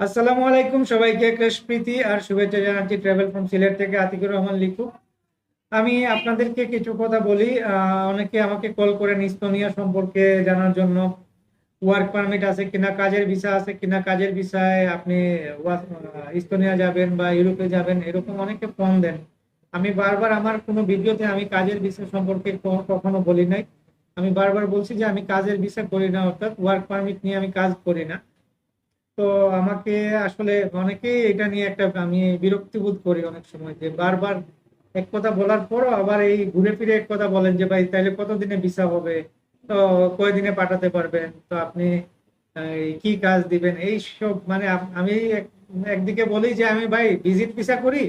আসসালামু আলাইকুম সবাইকে কৃষ্ণপ্রীতি আর শুভেচ্ছা জানাচ্ছি ট্রাভেল ফ্রম সিলেট থেকে আতিকুর রহমান লিখু আমি আপনাদেরকে কিছু কথা বলি অনেকে আমাকে কল করেন ইস্তোনিয়া সম্পর্কে জানার জন্য। ওয়ার্ক পারমিট আছে কিনা, কাজের ভিসা আছে কিনা, কাজের ভিসায় আপনি ইস্তোনিয়া যাবেন বা ইউরোপে যাবেন, এরকম অনেকে ফোন দেন। আমি বারবার আমার কোনো ভিডিওতে আমি কাজের ভিসা সম্পর্কে কখনো বলি নাই। আমি বারবার বলছি যে আমি কাজের ভিসা করি না, অর্থাৎ ওয়ার্ক পারমিট নিয়ে আমি কাজ করি না। তো আমাকে আসলে অনেকেই এটা নিয়ে একটা আমি বিরক্তি বোধ করি অনেক সময় যে বারবার এক কথা বলার পরও আবার এই ঘুরে ফিরে এক কথা বলেন যে, ভাই তাহলে কতদিনে ভিসা হবে? তো কয়দিনে পাঠাতে পারবেন? তো আপনি কি কাজ দিবেন? এই সব মানে আমি এক- একদিকে বলি যে, আমি, ভাই, ভিজিট ভিসা করি,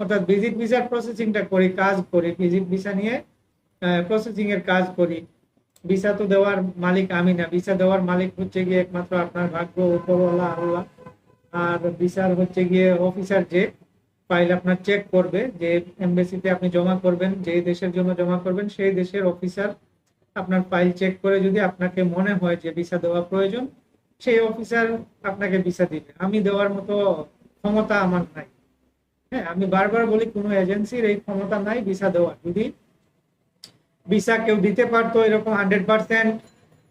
অর্থাৎ ভিজিট ভিসার প্রসেসিংটা করি, কাজ করি, ভিজিট ভিসা নিয়ে প্রসেসিং এর কাজ করি। ভিসা তো দেওয়ার মালিক আমি না। ভিসা দেওয়ার মালিক হচ্ছে গিয়ে একমাত্র আপনার ভাগ্য, উপরওয়ালা, আল্লাহ। আর ভিসার হচ্ছে গিয়ে অফিসার যে ফাইল আপনার চেক করবে, যে এমবেসিতে আপনি জমা করবেন, যে দেশের জন্য জমা করবেন, সেই দেশের অফিসার আপনার ফাইল চেক করে যদি আপনাকে মনে হয় যে ভিসা দেওয়া প্রয়োজন, সেই অফিসার আপনাকে ভিসা দিবে। আমি দেওয়ার মতো ক্ষমতা আমার নাই। হ্যাঁ আমি বারবার বলি, কোনো এজেন্সির এই ক্ষমতা নাই ভিসা দেওয়ার। যদি ভিসা কেউ দিতে পারতো এরকম হান্ড্রেড পার্সেন্ট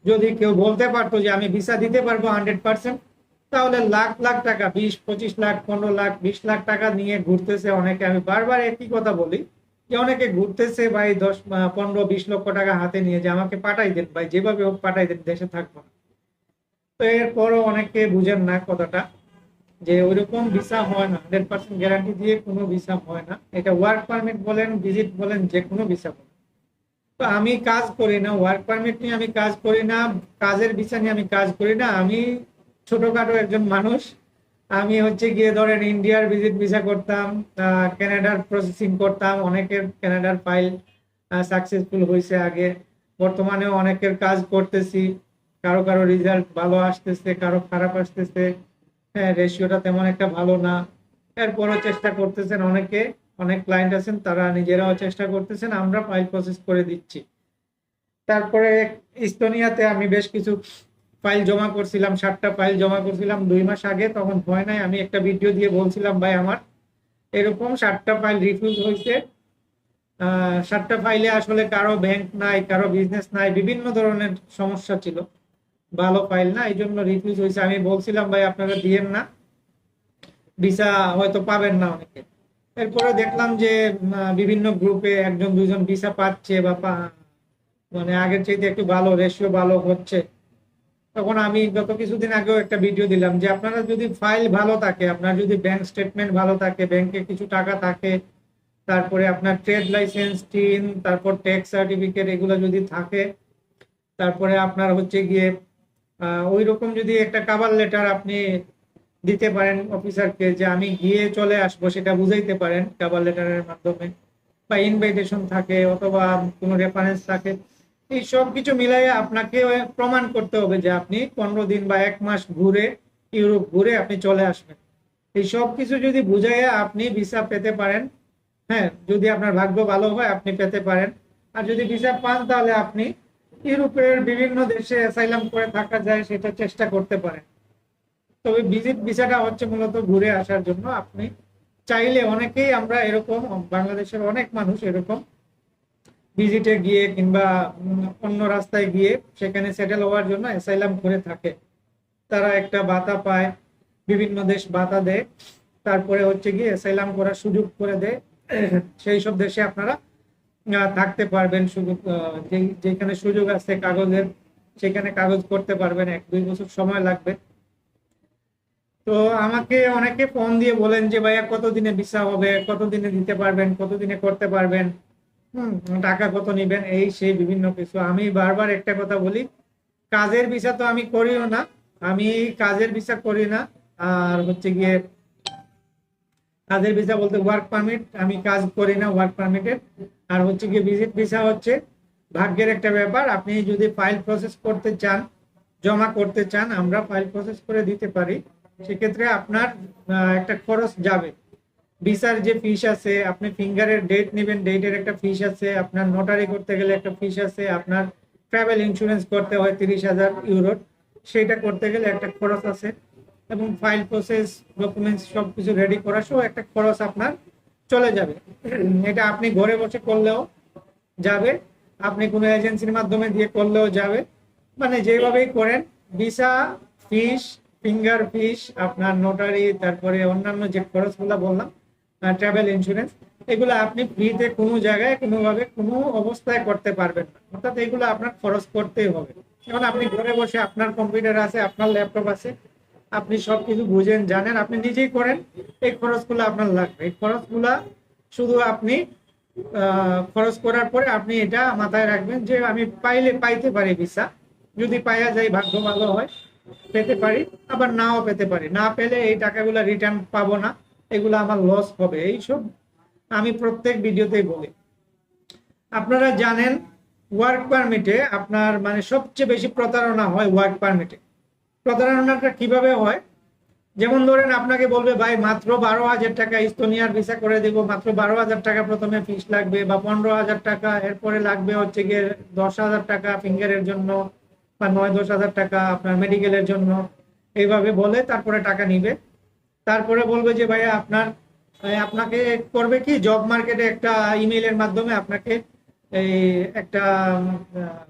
যদি কেউ বলতে পারতো যে আমি ভিসা দিতে পারব হান্ড্রেড পার্সেন্ট তাহলে লাখ লাখ টাকা, বিশ, পঁচিশ লাখ, পনেরো লাখ, বিশ লাখ টাকা নিয়ে ঘুরতেছে অনেকে। আমি বারবার একই কথা বলি যে অনেকে ঘুরতেছে ভাই দশ পনেরো, বিশ লক্ষ টাকা হাতে নিয়ে যে আমাকে পাঠাই দেন, ভাই যেভাবে হোক পাঠাই দেন, দেশে থাকব না। তো এরপরও অনেকে বুঝেন না কথাটা যে ওইরকম ভিসা হয় না। হান্ড্রেড পার্সেন্ট গ্যারান্টি দিয়ে কোনো ভিসা হয় না। এটা ওয়ার্ক পারমিট বলেন ভিজিট বলেন, যে কোনো ভিসা বলেন আমি কাজ করি না ওয়ার্ক পারমিট নিয়ে আমি কাজ করি না কাজের ভিসা নিয়ে আমি কাজ করি না। আমি ছোটখাটো একজন মানুষ। আমি হচ্ছে গিয়ে ধরেন ইন্ডিয়ার ভিজিট ভিসা করতাম আহ, কানাডার প্রসেসিং করতাম অনেকের কানাডার ফাইল সাকসেসফুল হয়েছে আগে। বর্তমানে অনেকের কাজ করতেছি। কারও কারও রেজাল্ট ভালো আসতেছে কারও খারাপ আসতেছে। হ্যাঁ রেশিওটা তেমন একটা ভালো না। এরপরও চেষ্টা করতেছেন অনেকে। অনেক ক্লায়েন্ট আছেন, তারা নিজেরাও চেষ্টা করতেছেন, আমরা ফাইল প্রসেস করে দিচ্ছি। তারপরে ইস্তোনিয়াতে আমি বেশ কিছু ফাইল জমা করছিলাম ষাটটা ফাইল জমা করছিলাম, দুই মাস আগে, তখন হয় নাই, আমি একটা ভিডিও দিয়ে বলছিলাম, ভাই, আমার এরকম ষাটটা ফাইল রিফিউজ হয়েছে। ষাটটা ফাইলে আসলে কারও ব্যাংক নাই, কারও বিজনেস নাই, বিভিন্ন ধরনের সমস্যা ছিল। ভালো ফাইল না এই জন্য রিফিউজ হয়েছে। আমি বলছিলাম, ভাই, আপনারা দিয়েন না। ভিসা হয়তো পাবেন না অনেকে। এরপরে দেখলাম যে বিভিন্ন গ্রুপে একজন, দুজন ভিসা পাচ্ছে বা মানে আগের চাইতে একটু ভালো রেশিও ভালো হচ্ছে। তখন আমি গত কিছুদিন আগেও একটা ভিডিও দিলাম যে, আপনারা যদি ফাইল ভালো থাকে, আপনার যদি ব্যাংক স্টেটমেন্ট ভালো থাকে ব্যাংকে কিছু টাকা থাকে, তারপরে আপনার ট্রেড লাইসেন্স টিন তারপর ট্যাক্স সার্টিফিকেট এগুলো যদি থাকে, তারপরে আপনার হচ্ছে গিয়ে ওই রকম যদি একটা কাভার লেটার আপনি দিতে পারেন অফিসারকে যে আমি গিয়ে চলে আসব, সেটা বুঝাইতে পারেন কাভার লেটারের মাধ্যমে বা ইনভাইটেশন থাকে অথবা কোনো রেফারেন্স থাকে। এই সব কিছু মিলাইয়ে আপনাকে প্রমাণ করতে হবে যে আপনি পনেরো দিন বা এক মাস ঘুরে ইউরোপ ঘুরে আপনি চলে আসবেন। এই সব কিছু যদি বুঝাইয়া আপনি ভিসা পেতে পারেন হ্যাঁ যদি আপনার ভাগ্য ভালো হয় আপনি পেতে পারেন। আর যদি ভিসা পান তাহলে আপনি ইউরোপের বিভিন্ন দেশে অ্যাসাইলাম করে থাকা যায়, সেটা চেষ্টা করতে পারেন। তবে ভিজিট ভিসাটা হচ্ছে মূলত ঘুরে আসার জন্য। আপনি চাইলে অনেকেই আমরা এরকম, বাংলাদেশের অনেক মানুষ এরকম ভিজিটে গিয়ে কিংবা অন্য রাস্তায় গিয়ে সেখানে সেটেল হওয়ার জন্য অ্যাসাইলাম করে থাকে। তারা একটা ভাতা পায়, বিভিন্ন দেশ বাতা দেয়, তারপরে হচ্ছে গিয়ে অ্যাসাইলাম করার সুযোগ করে দেয়। সেই সব দেশে আপনারা থাকতে পারবেন সুযোগ যেখানে সুযোগ আছে কাগজের, সেখানে কাগজ করতে পারবেন, এক দুই বছর সময় লাগবে। তো আমাকে অনেকে ফোন দিয়ে বলেন যে, ভাইয়া, কতদিনে ভিসা হবে? কতদিনে দিতে পারবেন? কতদিনে করতে পারবেন? হুম, টাকা কত নিবেন? এই সেই বিভিন্ন কিছু। আমি বারবার একটা কথা বলি, কাজের ভিসা তো আমি করিও না। আমি কাজের ভিসা করি না। আর হচ্ছে গিয়ে কাজের ভিসা বলতে ওয়ার্ক পারমিট আমি কাজ করি না ওয়ার্ক পারমিটের আর হচ্ছে গিয়ে ভিজিট ভিসা হচ্ছে ভাগ্যের একটা ব্যাপার। আপনি যদি ফাইল প্রসেস করতে চান, জমা করতে চান, আমরা ফাইল প্রসেস করে দিতে পারি। সেক্ষেত্রে আপনার একটা খরচ যাবে। ভিসার যে ফিস আছে, আপনি ফিঙ্গারের ডেট নেবেন ডেটের একটা ফিস আছে, আপনার নোটারি করতে গেলে একটা ফিস আছে, আপনার ট্রাভেল ইন্স্যুরেন্স করতে হয় তিরিশ হাজার ইউরোর সেটা করতে গেলে একটা খরচ আছে। এবং ফাইল প্রসেস ডকুমেন্টস সব কিছু রেডি করা সহ একটা খরচ আপনার চলে যাবে। এটা আপনি ঘরে বসে করলেও যাবে, আপনি কোনো এজেন্সির মাধ্যমে দিয়ে করলেও যাবে। মানে যেভাবেই করেন ভিসা ফিস ফিঙ্গার ফিস আপনার নোটারি তারপরে অন্যান্য যে খরচগুলো বললাম ট্রাভেল ইন্স্যুরেন্স এগুলো আপনি ফ্রিতে কোনো জায়গায়, কোনোভাবে কোনো অবস্থায় করতে পারবেন না। অর্থাৎ এগুলো আপনার খরচ করতেই হবে। যেমন আপনি ঘরে বসে আপনার কম্পিউটার আছে, আপনার ল্যাপটপ আছে, আপনি সবকিছু বুঝেন, জানেন, আপনি নিজেই করেন, এই খরচগুলো আপনার লাগবে। এই খরচগুলা শুধু আপনি খরচ করার পরে আপনি এটা মাথায় রাখবেন যে আমি পাইলে পাইতে পারি ভিসা। যদি পাইয়া যায়, ভাগ্য ভালো হয় পেতে পারি, আবার নাও পেতে পারি। না পেলে এই টাকাগুলো রিটার্ন পাবো না, এগুলো আমার লস হবে। এইসব আমি প্রত্যেক ভিডিওতেই বলি। আপনারা জানেন ওয়ার্ক পারমিটে আপনার মানে সবচেয়ে বেশি প্রতারণা হয় ওয়ার্ক পারমিটে প্রতারণাটা কীভাবে হয়? যেমন ধরেন আপনাকে বলবে, ভাই, মাত্র বারো হাজার টাকা ইস্তোনিয়ার ভিসা করে দিব, মাত্র বারো হাজার টাকা প্রথমে ফিস লাগবে বা পনেরো হাজার টাকা, এরপরে লাগবে হচ্ছে গিয়ে দশ হাজার টাকা ফিঙ্গারের জন্য বা নয় দশ হাজার টাকা আপনার মেডিকেলের জন্য। এইভাবে বলে তারপরে টাকা নিবে। তারপরে বলবে যে ভাই আপনার আপনাকে করবে কি? জব মার্কেটে একটা ইমেইলের মাধ্যমে আপনাকে এই একটা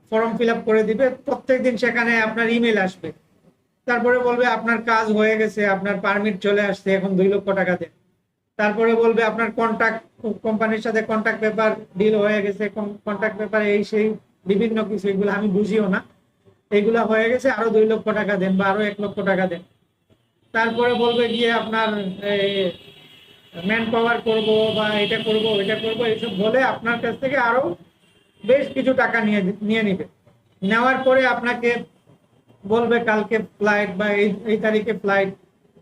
ফর্ম ফিল করে দিবে। প্রত্যেকদিন সেখানে আপনার ইমেল আসবে। তারপরে বলবে, আপনার কাজ হয়ে গেছে, আপনার পারমিট চলে আসছে, এখন দুই লক্ষ টাকা দেন। তারপরে বলবে, আপনার কন্ট্যাক্ট কোম্পানির সাথে কন্ট্যাক্ট পেপার ডিল হয়ে গেছে কন্ট্যাক্ট পেপার এই সেই, বিভিন্ন কিছু, এগুলো আমি বুঝিও না। এগুলা হয়ে গেছে, আরও দুই লক্ষ টাকা দেন বা আরও এক লক্ষ টাকা দেন। তারপরে বলবে গিয়ে আপনার ম্যান পাওয়ার করব বা এটা করব এটা করব, এইসব বলে আপনার কাছ থেকে আরও বেশ কিছু টাকা নিয়ে নিয়ে নিবে। নেওয়ার পরে আপনাকে বলবে কালকে ফ্লাইট বা এই এই তারিখে ফ্লাইট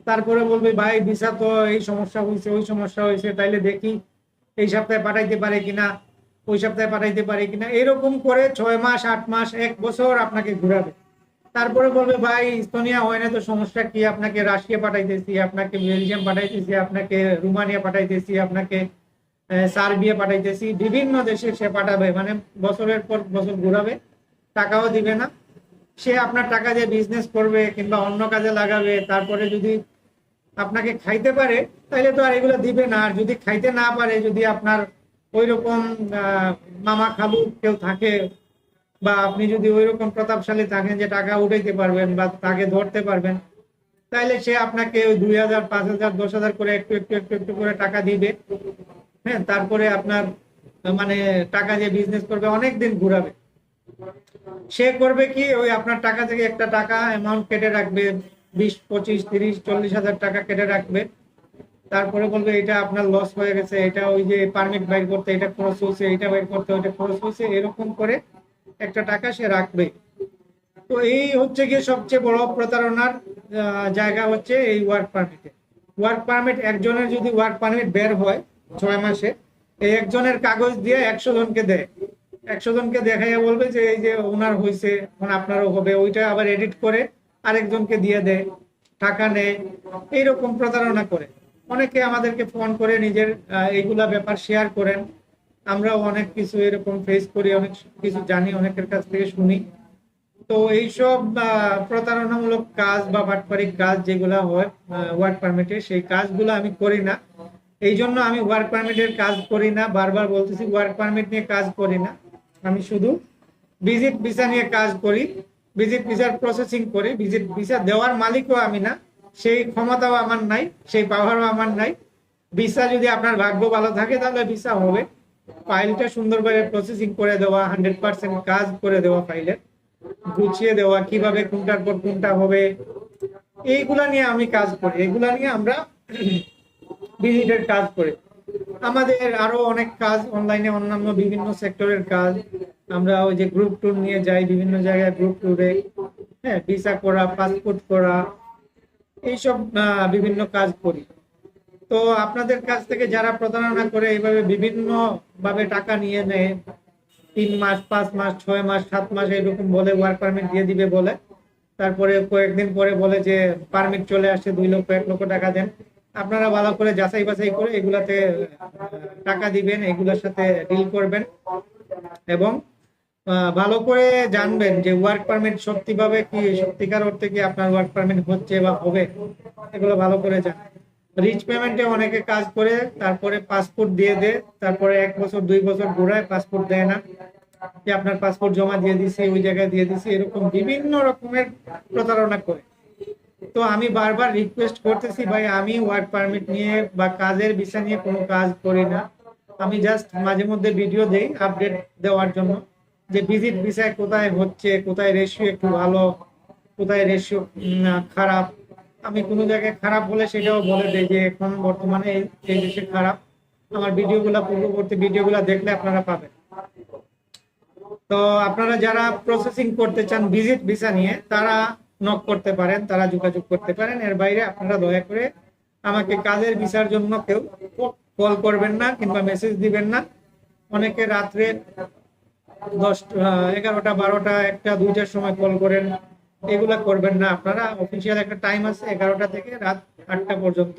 তারপরে বলবে, ভাই ভিসা তো এই সমস্যা হয়েছে ওই সমস্যা হয়েছে তাইলে দেখি, এই সপ্তাহে পাঠাইতে পারে কিনা। ওই সপ্তাহে পাঠাইতে পারে কিনা, এরকম করে ছয় মাস, আট মাস, এক বছর আপনাকে ঘুরাবে। তারপরে বলবে, ভাই, ইস্তোনিয়া হয় না তো সমস্যা কি? আপনাকে রাশিয়া পাঠাইতেছি, আপনাকে বেলজিয়াম পাঠাইতেছি, আপনাকে রুমানিয়া পাঠাইতেছি, আপনাকে সার্বিয়া পাঠাইতেছি। বিভিন্ন দেশে সে পাঠাবে মানে বছরের পর বছর ঘুরাবে, টাকাও দিবে না। সে আপনার টাকা দিয়ে বিজনেস করবে কিংবা অন্য কাজে লাগাবে, তারপরে যদি আপনাকে খাইতে পারে তাহলে তো আর এগুলো দিবে না। আর যদি খাইতে না পারে, যদি আপনার ওই রকম মামা খালু কেউ থাকে, বা আপনি যদি ওই রকম প্রতাপশালী থাকেন যে টাকা উঠাইতে পারবেন বা তাকে ধরতে পারবেন তাহলে সে আপনাকে ওই দুই হাজার, পাঁচ হাজার, দশ হাজার করে একটু একটু একটু একটু করে টাকা দিবে। হ্যাঁ তারপরে আপনার মানে টাকা যে বিজনেস করবে অনেক দিন ঘুরাবে। সে করবে কি, ওই আপনার টাকা থেকে একটা টাকা অ্যামাউন্ট কেটে রাখবে, বিশ, পঁচিশ, তিরিশ, চল্লিশ হাজার টাকা কেটে রাখবে। তারপরে বলবে এটা আপনার লস হয়ে গেছে, এটা ওই যে পারমিট বাইর করতে, এটা খরচ হয়েছে, এটা বাইর করতে, ওইটা খরচ হয়েছে, এরকম করে একটা টাকা সে রাখবে। তো এই হচ্ছে গিয়ে সবচেয়ে বড় প্রতারণার জায়গা হচ্ছে এই ওয়ার্ক পারমিটে ওয়ার্ক পারমিট একজনের যদি ওয়ার্ক পারমিট বের হয় ছয় মাসে, এই একজনের কাগজ দিয়ে একশো জনকে দেয়। একশো জনকে দেখাইয়া বলবে যে এই যে ওনার হয়েছে এখন আপনারও হবে, ওইটা আবার এডিট করে আরেকজনকে দিয়ে দেয়, টাকা নেয়, এইরকম প্রতারণা করে। অনেকে আমাদেরকে ফোন করে নিজের এইগুলা ব্যাপার শেয়ার করেন। আমরাও অনেক কিছু এরকম ফেস করি, অনেক কিছু জানি, অনেকের কাছ থেকে শুনি। তো এইসব প্রতারণামূলক কাজ বা বাটপারিক কাজ যেগুলা হয় ওয়ার্ক পারমিটে সেই কাজগুলো আমি করি না। এই জন্য আমি ওয়ার্ক পারমিটের কাজ করি না, বারবার বলতেছি ওয়ার্ক পারমিট নিয়ে কাজ করি না। আমি শুধু ভিজিট ভিসা নিয়ে কাজ করি ভিজিট ভিসার প্রসেসিং করি ভিজিট ভিসা দেওয়ার মালিকও আমি না। সেই ক্ষমতাও আমার নাই, সেই পাওয়ারও আমার নাই। ভিসা যদি আপনার ভাগ্য ভালো থাকে, তাহলে ভিসা হবে। ফাইলটা সুন্দরভাবে প্রসেসিং করে দেওয়া হান্ড্রেড পার্সেন্ট কাজ করে দেওয়া ফাইলের গুছিয়ে দেওয়া, কীভাবে কোনটার পর কোনটা হবে। এইগুলা নিয়ে আমি কাজ করি। এগুলা নিয়ে আমরা ভিজিটের কাজ করি। আমাদের আরও অনেক কাজ অনলাইনে অন্যান্য বিভিন্ন সেক্টরের কাজ। আমরা ওই যে গ্রুপ ট্যুর নিয়ে যাই, বিভিন্ন জায়গায় গ্রুপ ট্যুরে হ্যাঁ ভিসা করা পাসপোর্ট করা এইসব বিভিন্ন কাজ করি। তো আপনাদের কাছ থেকে যারা প্রতারণা করে এইভাবে বিভিন্ন ভাবে টাকা নিয়ে নেয়, তিন মাস, পাঁচ মাস, ছয় মাস, সাত মাস এরকম বলে ওয়ার্ক পারমিট দিয়ে দিবে বলে। তারপরে কয়েকদিন পরে বলে যে পারমিট চলে আসছে, দুই লক্ষ, এক লক্ষ টাকা দেন। আপনারা ভালো করে যাচাই বাছাই করে এগুলাতে টাকা দিবেন, এগুলোর সাথে ডিল করবেন। এবং ভালো করে জানবেন যে ওয়ার্ক পারমিট সত্যিভাবে কি, সত্যিকার অর্থে কি আপনার ওয়ার্ক পারমিট হচ্ছে বা হবে, এগুলো ভালো করে জানবেন। রিচ পেমেন্টে অনেকে কাজ করে, তারপরে পাসপোর্ট দিয়ে দেয়, তারপরে এক বছর, দুই বছর ঘুরায় পাসপোর্ট দেয় না। যে আপনার পাসপোর্ট জমা দিয়ে দিছি, ওই জায়গায় দিয়ে দিছি, এরকম বিভিন্ন রকমের প্রতারণা করে। তো আমি বারবার রিকোয়েস্ট করতেছি, ভাই, আমি ওয়ার্ক পারমিট নিয়ে বা কাজের বিষয় নিয়ে কোনো কাজ করি না। আমি জাস্ট মাঝে মধ্যে ভিডিও দেই আপডেট দেওয়ার জন্য। যে ভিজিট বিষয় কোথায় হচ্ছে, কোথায় রেশিও একটু ভালো, কোথায় রেশিও খারাপ। আমি কোনো জায়গায় খারাপ বলে সেটাও বলে দেই যে, এখন বর্তমানে এই দেশে খারাপ। আমার ভিডিওগুলো, পূর্ববর্তী ভিডিওগুলো দেখলে আপনারা পাবেন। তো আপনারা যারা প্রসেসিং করতে চান ভিজিট ভিসা নিয়ে, তারা নক করতে পারেন, তারা যোগাযোগ করতে পারেন। এর বাইরে আপনারা দয়া করে আমাকে কাজের ভিসার জন্য কেউ কল করবেন না কিংবা মেসেজ দিবেন না। অনেকে রাত্রে এগারোটা, বারোটা, একটা, দুইটার সময় কল করেন। এগুলা করবেন না আপনারা। অফিসিয়াল একটা টাইম আছে এগারোটা থেকে রাত আটটা পর্যন্ত।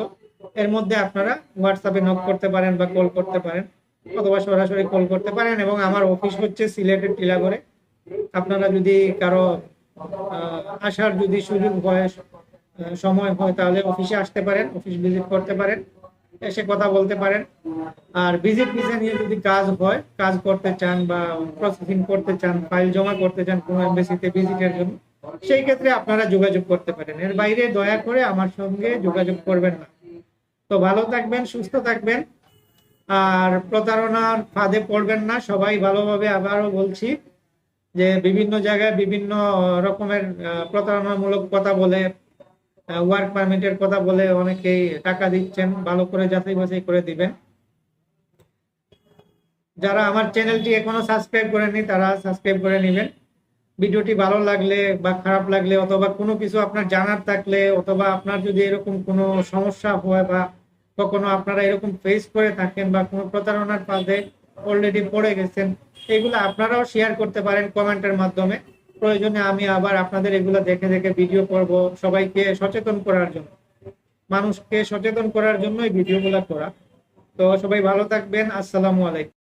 এর মধ্যে আপনারা হোয়াটসঅ্যাপে নক করতে পারেন বা কল করতে পারেন অথবা সরাসরি কল করতে পারেন এবং আমার অফিস হচ্ছে সিলেটের টিলাগড়ে আপনারা যদি কারও আসার যদি সুযোগ হয় সময় হয় তাহলে অফিসে আসতে পারেন অফিস ভিজিট করতে পারেন। এসে কথা বলতে পারেন। আর ভিজিট ভিসা নিয়ে যদি কাজ হয়, কাজ করতে চান বা প্রসেসিং করতে চান ফাইল জমা করতে চান কোনো এমবেসিতে ভিজিটের জন্য, সেই ক্ষেত্রে আপনারা যোগাযোগ করতে পারেন। এর বাইরে দয়া করে আমার সঙ্গে যোগাযোগ করবেন না। তো ভালো থাকবেন, সুস্থ থাকবেন। আর প্রতারণার ফাঁদে পড়বেন না। সবাই ভালোভাবে আবারও বলছি যে বিভিন্ন জায়গায় বিভিন্ন রকমের প্রতারণামূলক কথা বলে ওয়ার্ক পারমিটের কথা বলে অনেকেই টাকা দিচ্ছেন, ভালো করে যাচাই বাছাই করে দিবেন। যারা আমার চ্যানেলটি এখনও সাবস্ক্রাইব করেনি তারা সাবস্ক্রাইব করে নেবেন। ভিডিওটি ভালো লাগলে বা খারাপ লাগলে অথবা কোনো কিছু আপনার জানার থাকলে অথবা আপনার যদি এরকম কোনো সমস্যা হয় বা কখনো আপনারা এরকম ফেস করে থাকেন বা কোনো প্রতারণার ফাঁদে অলরেডি পড়ে গেছেন, এগুলো আপনারাও শেয়ার করতে পারেন কমেন্টের মাধ্যমে। প্রয়োজনে আমি আবার আপনাদের এগুলো দেখে দেখে ভিডিও করব, সবাইকে সচেতন করার জন্য। মানুষকে সচেতন করার জন্যই ভিডিওগুলো করা। তো সবাই ভালো থাকবেন, আসসালামু আলাইকুম।